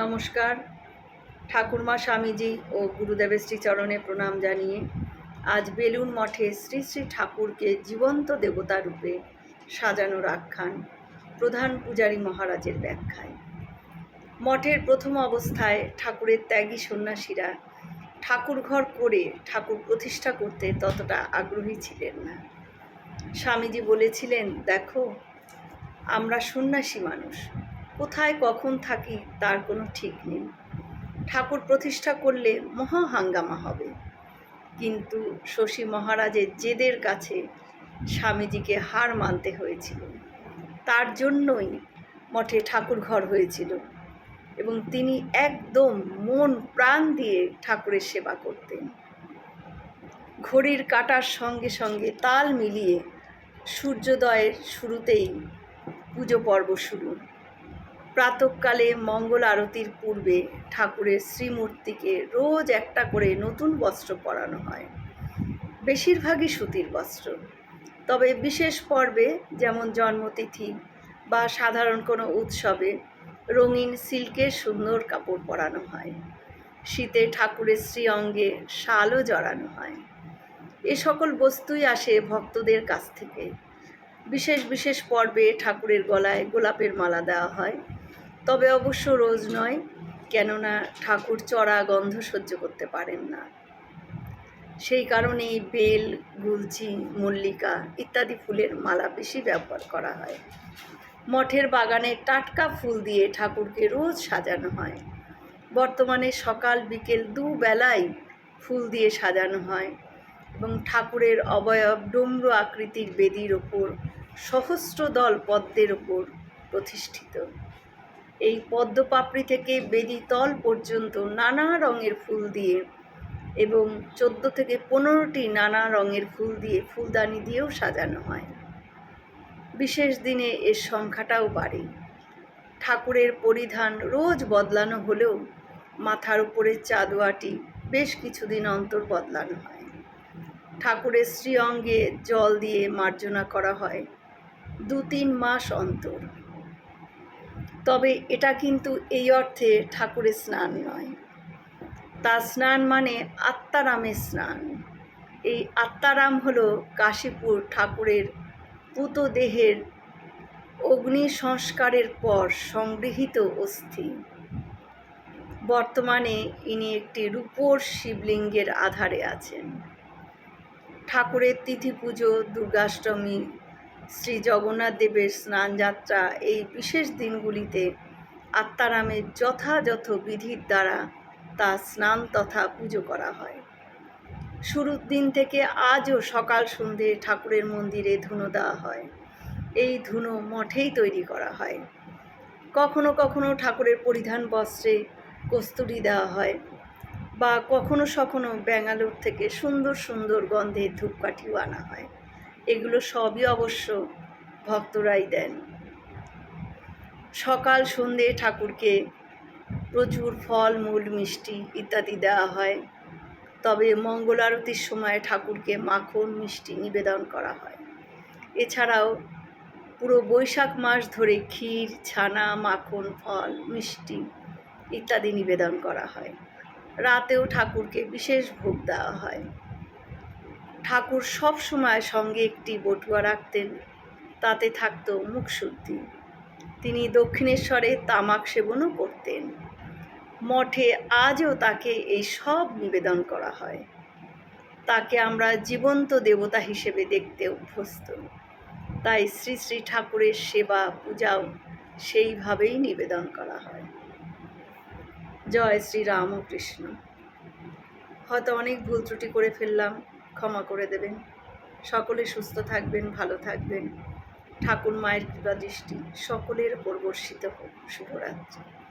নমস্কার। ঠাকুরমা স্বামীজি ও গুরুদেবের শ্রীচরণে প্রণাম জানিয়ে আজ বেলুন মঠে শ্রী শ্রী ঠাকুরকে জীবন্ত দেবতা রূপে সাজানোর আখ্যান প্রধান পূজারী মহারাজের ব্যাখ্যায়। মঠের প্রথম অবস্থায় ঠাকুরের ত্যাগী সন্ন্যাসীরা ঠাকুর ঘর করে ঠাকুর প্রতিষ্ঠা করতে ততটা আগ্রহী ছিলেন না। স্বামীজি বলেছিলেন, দেখো, আমরা সন্ন্যাসী মানুষ। কোথায় কখন থাকি তার কোনো ঠিক নেই। ঠাকুর প্রতিষ্ঠা করলে মহা হাঙ্গামা হবে। কিন্তু শশী মহারাজের জেদের কাছে স্বামীজিকে হার মানতে হয়েছিল। তার জন্যই মঠে ঠাকুর ঘর হয়েছিল এবং তিনি একদম মন প্রাণ দিয়ে ঠাকুরের সেবা করতেন। ঘড়ির কাটার সঙ্গে সঙ্গে তাল মিলিয়ে সূর্যোদয়ের শুরুতেই পুজো পর্ব শুরু। প্রাতকালে মঙ্গল আরতির পূর্বে ঠাকুরের শ্রীমূর্তিকে রোজ একটা করে নতুন বস্ত্র পরানো হয়। বেশিরভাগই সুতির বস্ত্র। তবে বিশেষ পর্বে যেমন জন্মতিথি বা সাধারণ কোনো উৎসবে রঙিন সিল্কের সুন্দর কাপড় পরানো হয়। শীতে ঠাকুরের শ্রী অঙ্গে শালও জড়ানো হয়। এ সকল বস্তুই আসে ভক্তদের কাছ থেকে। বিশেষ বিশেষ পর্বে ঠাকুরের গলায় গোলাপের মালা দেওয়া হয়। তবে অবশ্য রোজ নয়, কেননা ঠাকুর চড়া গন্ধ সহ্য করতে পারেন না। সেই কারণেই বেল, গুলচি, মল্লিকা ইত্যাদি ফুলের মালা বেশি ব্যবহার করা হয়। মঠের বাগানে টাটকা ফুল দিয়ে ঠাকুরকে রোজ সাজানো হয়। বর্তমানে সকাল, বিকেল দুবেলাই ফুল দিয়ে সাজানো হয় এবং ঠাকুরের অবয়ব ডমরু আকৃতির বেদির ওপর সহস্র দল পদ্মের ওপর প্রতিষ্ঠিত। এই পদ্মপাপড়ি থেকে বেদি তল পর্যন্ত নানা রঙের ফুল দিয়ে এবং চোদ্দ থেকে পনেরোটি নানা রঙের ফুল দিয়ে ফুলদানি দিয়েও সাজানো হয়। বিশেষ দিনে এর সংখ্যাটাও বাড়ে। ঠাকুরের পরিধান রোজ বদলানো হলেও মাথার উপরে চাঁদোয়াটি বেশ কিছুদিন অন্তর বদলানো হয়। ঠাকুরের শ্রী অঙ্গে জল দিয়ে মার্জনা করা হয় দু তিন মাস অন্তর। তবে এটা কিন্তু এই অর্থে ঠাকুরের স্নান নয়। তার স্নান মানে আত্মারামের স্নান। এই আত্মারাম হলো কাশীপুর ঠাকুরের পুত দেহের অগ্নি সংস্কারের পর সংগৃহীত অস্থি। বর্তমানে ইনি একটি রূপোর শিবলিঙ্গের আধারে আছেন। ঠাকুরের তিথি পুজো দুর্গাষ্টমী শ্রী জগন্নাথ দেবের স্নানযাত্রা এই বিশেষ দিনগুলিতে আত্মারামের যথাযথ বিধির দ্বারা তা স্নান তথা পুজো করা হয়। শুরুর দিন থেকে আজও সকাল সন্ধে ঠাকুরের মন্দিরে ধুনো দেওয়া হয়। এই ধুনো মঠেই তৈরি করা হয়। কখনো কখনো ঠাকুরের পরিধান বস্ত্রে কস্তুরি দেওয়া হয় বা কখনো সখনো ব্যাঙ্গালোর থেকে সুন্দর সুন্দর গন্ধের ধূপকাঠিও আনা হয়। এগুলো সবই অবশ্য ভক্তরাই দেন। সকাল সন্ধে ঠাকুরকে প্রচুর ফল, মূল, মিষ্টি ইত্যাদি দেওয়া হয়। তবে মঙ্গল আরতির সময় ঠাকুরকে মাখন, মিষ্টি নিবেদন করা হয়। এছাড়াও পুরো বৈশাখ মাস ধরে ক্ষীর, ছানা, মাখন, ফল, মিষ্টি ইত্যাদি নিবেদন করা হয়। রাতেও ঠাকুরকে বিশেষ ভোগ দেওয়া হয়। ঠাকুর সব সময় সঙ্গে একটি বটুয়া রাখতেন। তাতে থাকত মুখশুদ্ধি। তিনি দক্ষিণেশ্বরে তামাক সেবনও করতেন। মঠে আজও তাকে এই সব নিবেদন করা হয়। তাকে আমরা জীবন্ত দেবতা হিসেবে দেখতে অভ্যস্ত। তাই শ্রী শ্রী ঠাকুরের সেবা, পূজাও সেইভাবেই নিবেদন করা হয়। জয় শ্রী রামকৃষ্ণ। হয়তো অনেক ভুল ত্রুটি করে ফেললাম। ক্ষমা করে দেবেন। সকলে সুস্থ থাকবেন, ভালো থাকবেন। ঠাকুর মায়ের কৃপা দৃষ্টি সকলের ওপর বর্ষিত হোক। শুভরাত্রি।